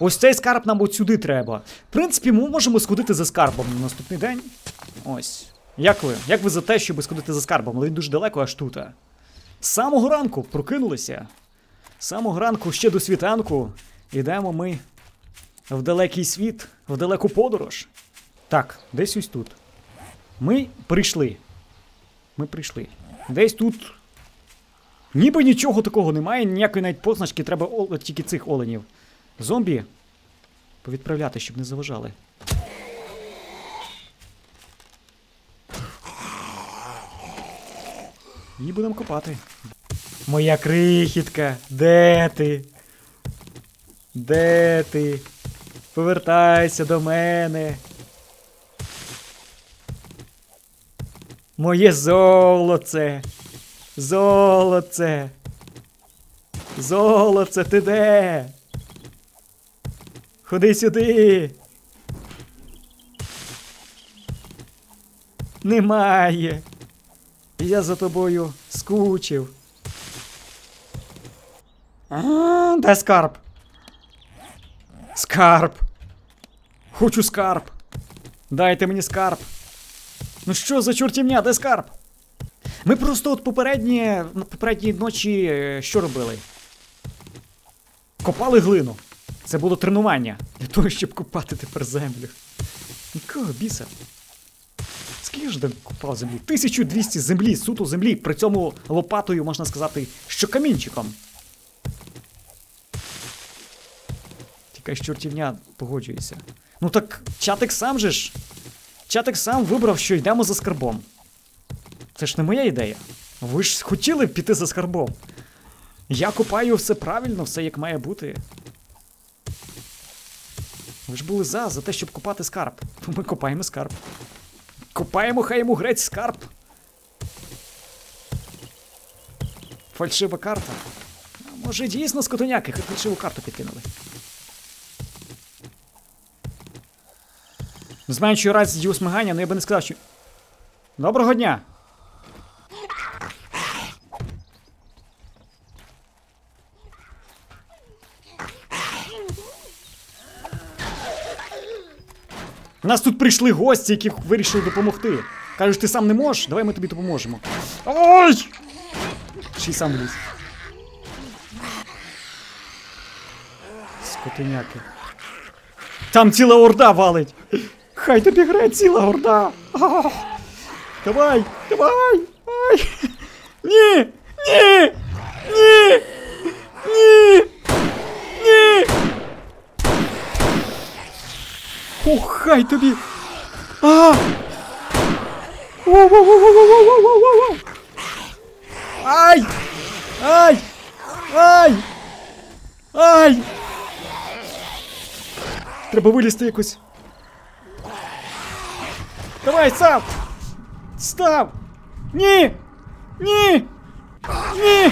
Ось цей скарб нам от сюди треба. В принципі, ми можемо сходити за скарбом на наступний день. Ось. Як ви? Як ви за те, щоб сходити за скарбом? Але він дуже далеко аж тут. З самого ранку прокинулися. З самого ранку ще до світанку. Ідемо ми в далекий світ, в далеку подорож. Так, десь ось тут. Ми прийшли. Ми прийшли. Десь тут. Ніби нічого такого немає, ніякої навіть позначки, треба тільки цих оленів. Зомбі. Повідправляти, щоб не заважали. Її будемо копати. Моя крихітка, де ти? Де ти? Повертайся до мене. Моє золоце. Золоце. Золоце, ти де? Ходи сюди. Немає. Я за тобою скучив. А, де скарб? Скарб. Хочу скарб. Дайте мені скарб. Ну що за чортівня, де скарб? Ми просто от попередні, на попередній ночі е, що робили? Копали глину. Це було тренування для того, щоб копати тепер землю. Якого біса? Скільки ж там копав землі? 1200 землі, суто землі, при цьому лопатою, можна сказати, що камінчиком. Тільки ж чортівня погоджується. Ну так чатик сам же ж. Чатик сам вибрав, що йдемо за скарбом. Це ж не моя ідея. Ви ж хотіли піти за скарбом. Я копаю все правильно, все як має бути. Ви ж були за, за те, щоб копати скарб. То ми копаємо скарб. Копаємо, хай йому грець скарб. Фальшива карта. А може дійсно скотоняки, хай фальшиву карту підкинули. Зменшую раз дію смигання, але я би не сказав, що. Доброго дня! У нас тут прийшли гості, які вирішили допомогти. Кажуть, ти сам не можеш, давай ми тобі допоможемо. Ой! Ще й сам вліз. Скотиняки. Там ціла орда валить. Хай тобі грає ціла орда. Давай, давай. Ай. Ні! Ні! Ох, хай тобі. А! Воу-воу-воу-воу-воу-воу-воу-воу! Ай! Ай! Ай! Ай! Треба вилізти якось. Давай, став! Став! Ні! Ні! Ні!